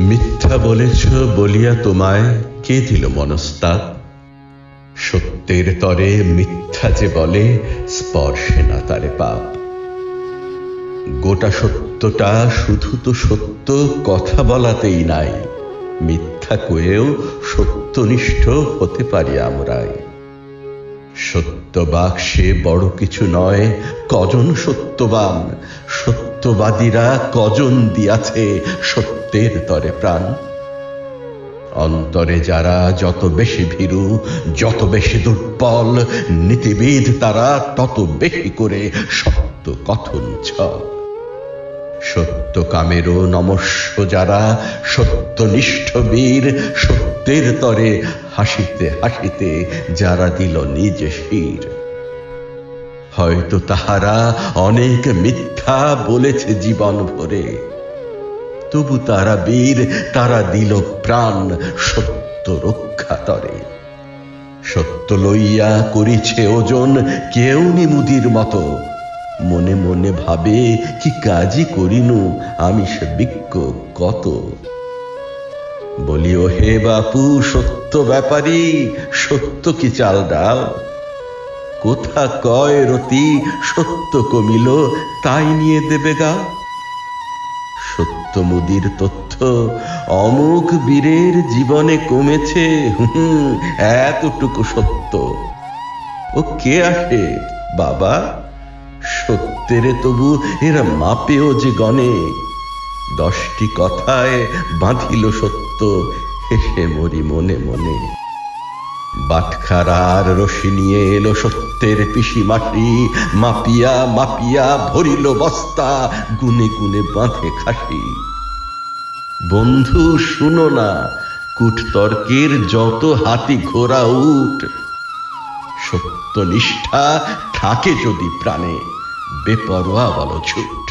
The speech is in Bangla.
মিথ্যা বলেছ বলিয়া তোমায় কে দিল মনস্তাপ সত্যের তরে মিথ্যা যে বলে, স্পর্শে না তারে পাপ। গোটা সত্যটা শুধু তো সত্য, কথা বলাতেই নাই। মিথ্যা কয়েও সত্যনিষ্ঠ হতে পারি আমরাই। সত্য বাক্সে বড় কিছু নয়, কজন সত্যবান? সত্যবাদীরা কজন দিয়াছে সত্যের তরে প্রাণ? অন্তরে যারা যত বেশি ভীরু, যত বেশি দুর্বল, নীতিবিদ তারা তত বেশি করে সত্য কথন ছল। সত্য কামেরও নমস্য যারা সত্যনিষ্ঠ বীর সত্যের তরে হাসিতে হাসিতে যারা দিল নিজ শির। হয়তো তাহারা অনেক মিথ্যা বলেছে জীবন ভরে। তবু তারা বীর, তারা দিল প্রাণ, সত্য রক্ষা তরে সত্য লইয়া করিছে ওজন কেউ নিমুদির মতো। মনে মনে ভাবে, কি কাজই করিনু? আমি সে বিজ্ঞ কত? বলিও, হে বাপু, সত্য ব্যাপারী, সত্য কি চাল ডাল কোথা কয় রতি, সত্য কমিল, তাই নিয়ে দেবে গা। সত্যমুদির তথ্য অমুক বীরের জীবনে কমেছে, হুম, এতটুকু সত্য। ও কে আসে? বাবা? সত্যেরে তবু এরা মাপেও যে গণে। দশটি কথায় বাঁধিল সত্য, হেসে মরি মনে মনে। বাটখারার রশি নিয়ে এলো সত্যের পিসি মাটি, মাপিয়া মাপিয়া ভরিল বস্তা, গুনে গুনে বাঁধে খাসি। বন্ধু, শুনো না, কুটতর্কের যত হাতি ঘোড়া উঠ সত্য নিষ্ঠা থাকে যদি প্রাণে, বেপরোয়া বলো ছুট